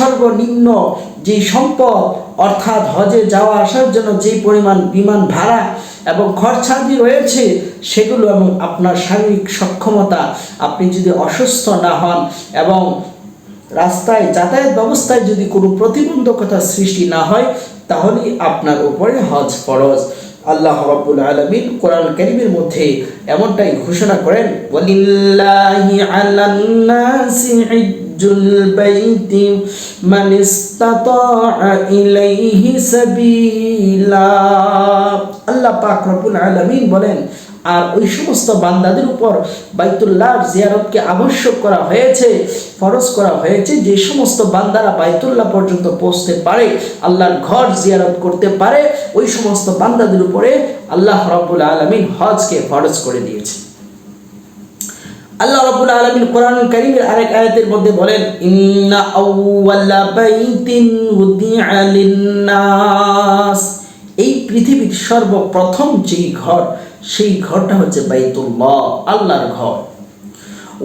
সর্বনিম্ন যে সম্পদ, অর্থাৎ হজে যাওয়া আসার জন্য যেই পরিমাণ বিমান ভাড়া এবং খরচাদি রয়েছে, সেগুলো এবং আপনার শারীরিক সক্ষমতা, আপনি যদি অসুস্থ না হন এবং রাস্তায় যাতায়াত ব্যবস্থায় যদি কোনো প্রতিবন্ধকতা সৃষ্টি না হয় তাহলেই আপনার উপরে হজ ফরজ। আল্লাহ রাব্বুল আলামিন কোরআন কারীমের মধ্যে এমনটাই ঘোষণা করেন, ওয়ালিল্লাহি আলান বাইতি মান ইসতাতাআ ইলাইহি সাবিলা। আল্লাহ পাক রব্বুল আলামিন বলেন, আর ওই সমস্ত বান্দাদের উপর বাইতুল্লাহ জিয়ারতকে আবশ্যক করা হয়েছে, ফরজ করা হয়েছে, যে সমস্ত বান্দারা বাইতুল্লাহ পর্যন্ত পৌঁছতে পারে, আল্লাহর ঘর জিয়ারত করতে পারে, ওই সমস্ত বান্দাদের উপরে আল্লাহ রব্বুল আলমিন হজকে ফরজ করে দিয়েছে আল্লাহ রাব্বুল আলামিন কোরআন কারীমের আরেক আয়াতের মধ্যে বলেন, ইন্না আউওয়ালা বাইতিন উদিআ লিন-নাস। এই পৃথিবীর সর্বপ্রথম যেই ঘর, সেই ঘরটা হচ্ছে বাইতুল্লাহ, আল্লাহর ঘর।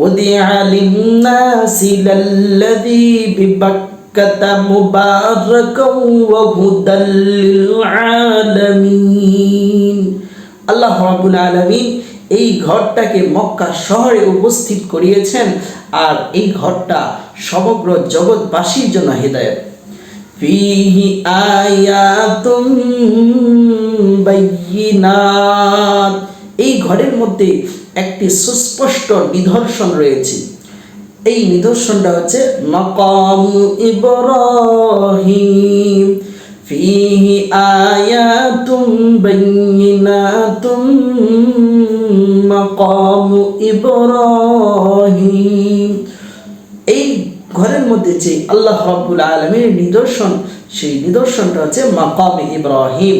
উদিআ লিন-নাসি লাল্লাযী বিবাক্কাতা মুবারাকাও ওয়া হুদাল লিল-আলামিন। আল্লাহ রাব্বুল আলামিন এই ঘরটাকে মক্কা শহরে উপস্থিত করিয়েছেন আর এই ঘরটা সমগ্র জগৎবাসীর জন্য হৃদয়ত। ফিহি আয়াতুম বাইয়িনাত এই ঘরের মধ্যে একটি সুস্পষ্ট নিদর্শন রয়েছে। এই নিদর্শনটা হচ্ছে মাকাম ইব্রাহিম। ফিহি আয়াতুম বাইয়িনাতুম মাকাম ইব্রাহিম এই ঘরের মধ্যে যে আল্লাহ রাব্বুল আলমীর নিদর্শন, সেই নিদর্শনটা হচ্ছে মাকামে ইব্রাহিম।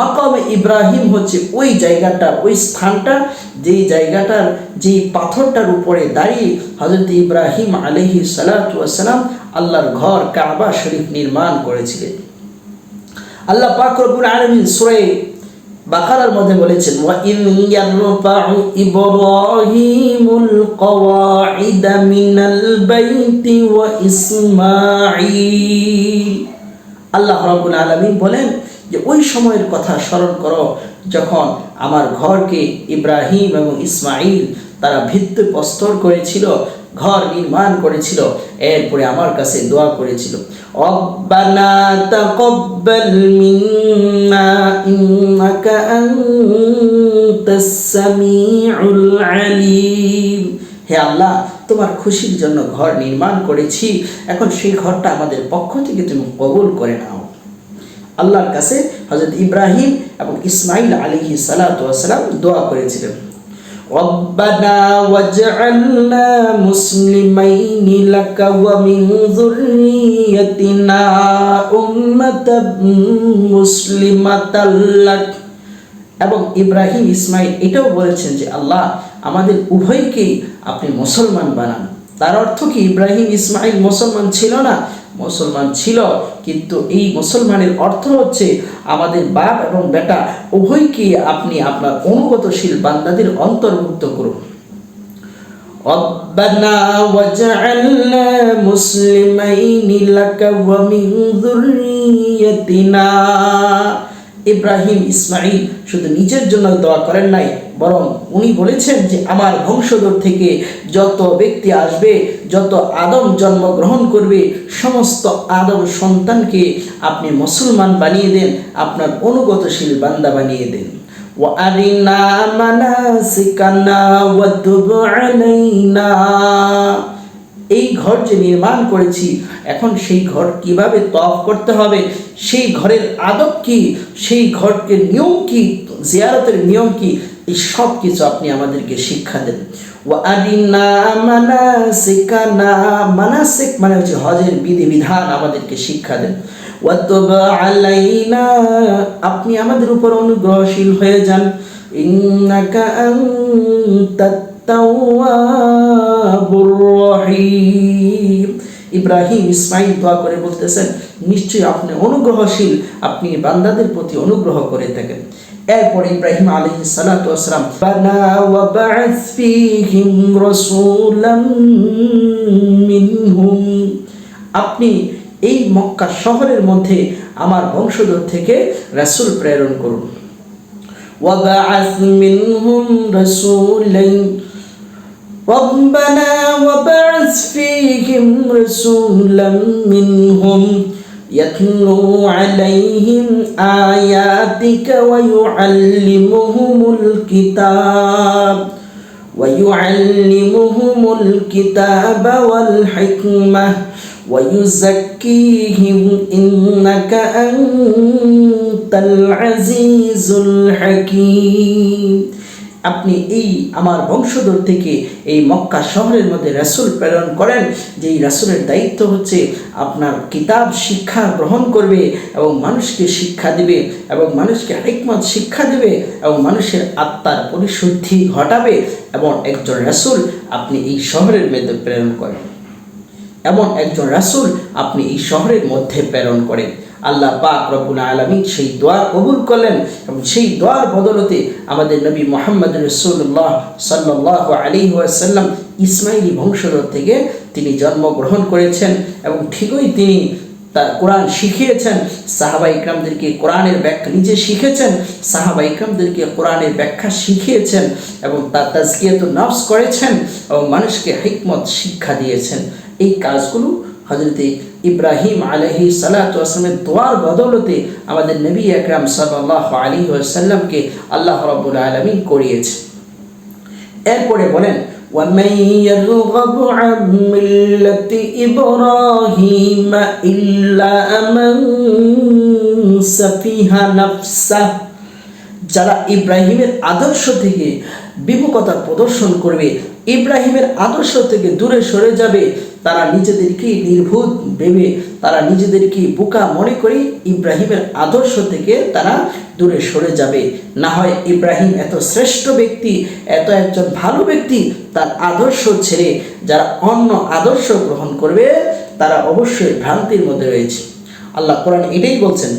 মাকামে ইব্রাহিম হচ্ছে ওই জায়গাটা, ওই স্থানটা, যেই জায়গাটার, যেই পাথরটার উপরে দাঁড়িয়ে হজরত ইব্রাহিম আলহি সালাতাম আল্লাহর ঘর কাবা শরীফ নির্মাণ করেছিলেন। আল্লাহ পাক রব্বুল আলামিন সূরা বাকারার মধ্যে বলেছেন, ওয়া ইন ইয়ারফাউ ইব্রাহিমুল কওয়াইদা মিনাল বাইতি ওয়া ইসমাঈল। আল্লাহ রাব্বুল আলামিন বলেন যে, ওই সময়ের কথা স্মরণ করো যখন আমার ঘরকে ইব্রাহিম এবং ইসমাইল তারা ভিত্তি প্রস্তর করেছিল ঘর নির্মাণ করেছিল। এরপরে আমার কাছে দোয়া করেছিল। হে আল্লাহ, তোমার খুশির জন্য ঘর নির্মাণ করেছি। এখন সেই ঘরটা আমাদের পক্ষ থেকে তুমি কবুল করে নাও। আল্লাহর কাছে হজরত ইব্রাহিম এবং ইসমাইল আলিহি সালাম দোয়া করেছিলেন। ربنا واجعلنا مسلمين لك ومن ذريتنا أمة مسلمة لك এবং ইব্রাহিম ইসমাইল এটাও বলেছেন যে আল্লাহ আমাদের উভয়কেই আপনি মুসলমান বানান তার অর্থ কি ইব্রাহিম ইসমাইল মুসলমান ছিল না মুসলমান ছিল কিন্তু এই মুসলমানের অর্থ হচ্ছে আমাদের বাপ এবং বেটা উভয়কে আপনি আপনার অনুগতশীল বান্দাদের অন্তর্ভুক্ত করুন ربنا واجعلنا مسلمين لك ومن ذريتنا ইব্রাহিম ইসমাইল শুধু নিজের জন্য দোয়া করেন নাই বরং উনি বলেছেন যে আমার বংশধর থেকে যত ব্যক্তি আসবে যত আদম জন্মগ্রহণ করবে সমস্ত আদম সন্তানকে আপনি মুসলমান বানিয়ে দেন আপনার অনুগতশীল বান্দা বানিয়ে দেন وأرنا مناسكنا وتب علينا এই ঘর যে নির্মাণ করেছি, এখন সেই ঘর কীভাবে তফ করতে হবে? সেই ঘরের আদব কি? সেই ঘরকে নিয়ম কি? জিয়ারতের নিয়ম কি? এই সব কিছু আপনি আমাদেরকে শিক্ষা দেন। মানাসিক মানে হচ্ছে হজের বিধিবিধান আমাদেরকে শিক্ষা দেন। আপনি আমাদের উপর অনুগ্রহশীল হয়ে যান। ইব্রাহিম ইসমাইল দোয়া করে বলতেছেন নিশ্চয়ই আপনি অনুগ্রহশীল আপনি বান্দাদের প্রতি অনুগ্রহ করে থাকেন এরপর ইব্রাহিম আলাইহিস সালাতু ওয়াসসালাম বানা ওয়া বা'আস ফীহিম রাসূলাম মিনহুম আপনি এই মক্কা শহরের মধ্যে আমার বংশধর থেকে রাসূল প্রেরণ করুন وبعث منهم رسولا ربنا وبعث فيهم رسولا منهم يتلو عليهم آياتك ويعلمهم الكتاب ويعلمهم الكتاب والحكمة ويزكيهم إنك أنت العزيز الحكيم আপনি এই আমার বংশধর থেকে এই মক্কা শহরের মধ্যে রাসূল প্রেরণ করেন যে এই রাসূলের দায়িত্ব হচ্ছে আপনার কিতাব শিক্ষা গ্রহণ করবে এবং মানুষকে শিক্ষা দেবে এবং মানুষকে হিকমত শিক্ষা দিবে এবং মানুষের আত্মার পরিশুদ্ধি ঘটাবে এবং একজন রাসূল আপনি এই শহরের মধ্যে প্রেরণ করেন। এমন একজন রাসূল আপনি এই শহরের মধ্যে প্রেরণ করেন। আল্লাহ পাক রব্বুল আলমিন সেই দোয়া কবুল করলেন এবং সেই দোয়ার বদলতে আমাদের নবী মোহাম্মদ রসুল্লাহ সাল্লাহ আলী ওয়াসাল্লাম ইসমাইলি বংশধর থেকে তিনি জন্মগ্রহণ করেছেন এবং ঠিকই তিনি তার কোরআন শিখিয়েছেন, সাহাবা ইকরামদেরকে কোরআনের ব্যাখ্যা নিজে শিখেছেন, সাহাবা ইকরামদেরকে কোরআনের ব্যাখ্যা শিখিয়েছেন এবং তার তাজকিয়াত নফস করেছেন এবং মানুষকে হিকমত শিক্ষা দিয়েছেন। এই কাজগুলো হজরতে ইব্রাহিম আলহি সালাতামের দোয়ার বদলতে আমাদের নবী আকরাম সাল্লাহ আলী সাল্লামকে আল্লাহ রব্বুল আলমিন করিয়েছে এরপরে বলেন ومن يرغب عن ملة إبراهيم إلا من سفيها نفسه যারা ইব্রাহিমের আদর্শ থেকে বিমুখতা প্রদর্শন করবে ইব্রাহিমের আদর্শ থেকে দূরে সরে যাবে। তারা নিজেদেরকে নির্ভূত ভেবে, তারা নিজেদেরকে বোকা মনে করে ইব্রাহিমের আদর্শ থেকে তারা দূরে সরে যাবে। না হয় ইব্রাহিম এত শ্রেষ্ঠ ব্যক্তি, এত একজন ভালো ব্যক্তি তার আদর্শ ছেড়ে যারা অন্য আদর্শ গ্রহণ করবে, তারা অবশ্যই ভ্রান্তির মধ্যে রয়েছে। আল্লাহ কোরআন এটাই বলছেন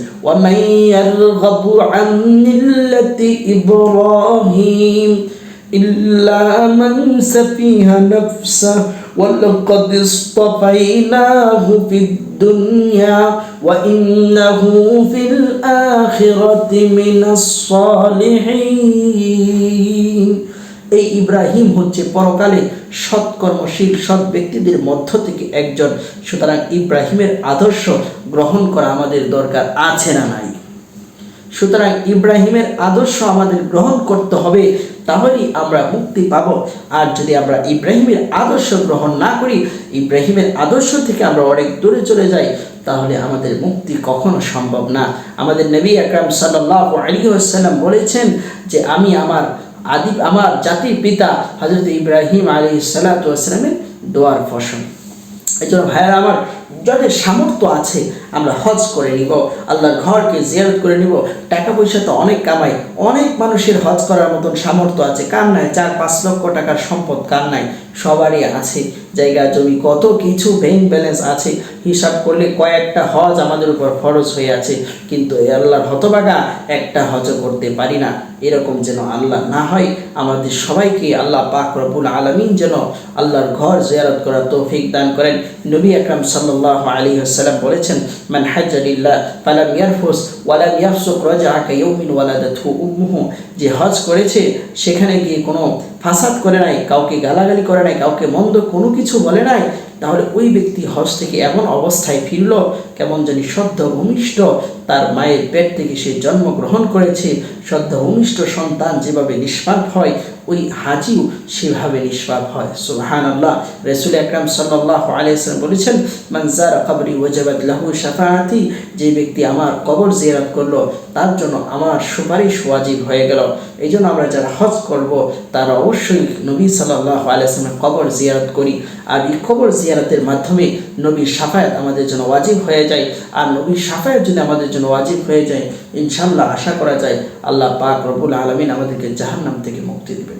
ইব্রাহিম। إلا من سفيها نفسه ولقد اصطفيناه في الدنيا وإنه في الآخرة من الصالحين এই ইব্রাহিম হচ্ছে পরকালে সৎকর্মশীল সৎ ব্যক্তিদের মধ্য থেকে একজন সুতরাং ইব্রাহিমের আদর্শ গ্রহণ করা আমাদের দরকার আছে না নাই সুতরাং ইব্রাহিমের আদর্শ আমাদের গ্রহণ করতে হবে, তাহলেই আমরা মুক্তি পাব। আর যদি আমরা ইব্রাহিমের আদর্শ গ্রহণ না করি, ইব্রাহিমের আদর্শ থেকে আমরা অনেক দূরে চলে যাই, তাহলে আমাদের মুক্তি কখনো সম্ভব না। আমাদের নবী আকরাম সাল্লাহ আলী আসাল্লাম বলেছেন যে, আমি আমার আদি, আমার জাতির পিতা হজরত ইব্রাহিম আলী সাল্লাতামের দোয়ার ফসল। এই জন্য ভাইয়েরা আমার যাদের সামর্থ্য আছে, আমরা হজ করে নিব, আল্লাহর ঘরকে জিয়ারত করে নিব। টাকা পয়সা তো অনেক কামাই, অনেক মানুষের হজ করার মতন সামর্থ্য আছে, কার নাই? চার, পাঁচ লক্ষ টাকার সম্পদ কার নাই? সবারই আছে, জায়গা, জমি, কত কিছু ব্যাংক ব্যালেন্স আছে। হিসাব করলে কয়েকটা হজ আমাদের উপর ফরজ হয়ে আছে, কিন্তু এ আল্লাহর হতবাগা একটা হজ করতে পারি না। এরকম যেন আল্লাহ না হয়, আমাদের সবাইকে আল্লাহ পাক রবুল আলমিন যেন আল্লাহর ঘর জিয়ারত করার তৌফিক দান করেন। নবী আকরাম সাল্লাহ আলী আসসালাম বলেছেন, মান হাজ্জালিল্লাহ ফালাম ইয়ারফুস ওয়ালাম ইয়াফসুক রাজা কাইয়ুমিন ওয়ালাদাতহু উম্মুহু। যে হজ করেছে, সেখানে গিয়ে কোনো ফাসাদ করে নাই, কাউকে গালাগালি করে নাই, কাউকে মন্দ কোনো কিছু বলে নাই, তাহলে ওই ব্যক্তি হজ থেকে এমন অবস্থায় ফিরল, কেমন জানি সদ্য ভূমিষ্ঠ তার মায়ের পেট থেকে সে জন্মগ্রহণ করেছে। সদ্য ভূমিষ্ঠ সন্তান যেভাবে নিষ্পাপ হয়, ওই হাজিও সেভাবে নিষ্পাপ হয়। সুহান আল্লাহ রসুল আকরাম সাল্লাহ আলিয়াল্লাম বলেছেন মানজার কবরি ওজাবাদ লাহু শাফাহাতি যে ব্যক্তি আমার কবর জিয়ারত করল, তার জন্য আমার সুপারিশ ওয়াজিব হয়ে গেল। এই জন্য আমরা যারা হজ করব, তারা অবশ্যই নবী সাল্লাহ আলিয়াল্লামের কবর জিয়ারত করি। আর এই কবর জিয়ারতের মাধ্যমে নবীর সাফায়াত আমাদের জন্য ওয়াজিব হয়ে যায়। আর নবীর সাফায়াত যদি আমাদের জন্য ওয়াজিব হয়ে যায়। ইনশাল্লাহ আশা করা যায়, আল্লাহ পাক রবুল আলমিন আমাদেরকে জাহান্নাম থেকে মুক্তি দেবেন।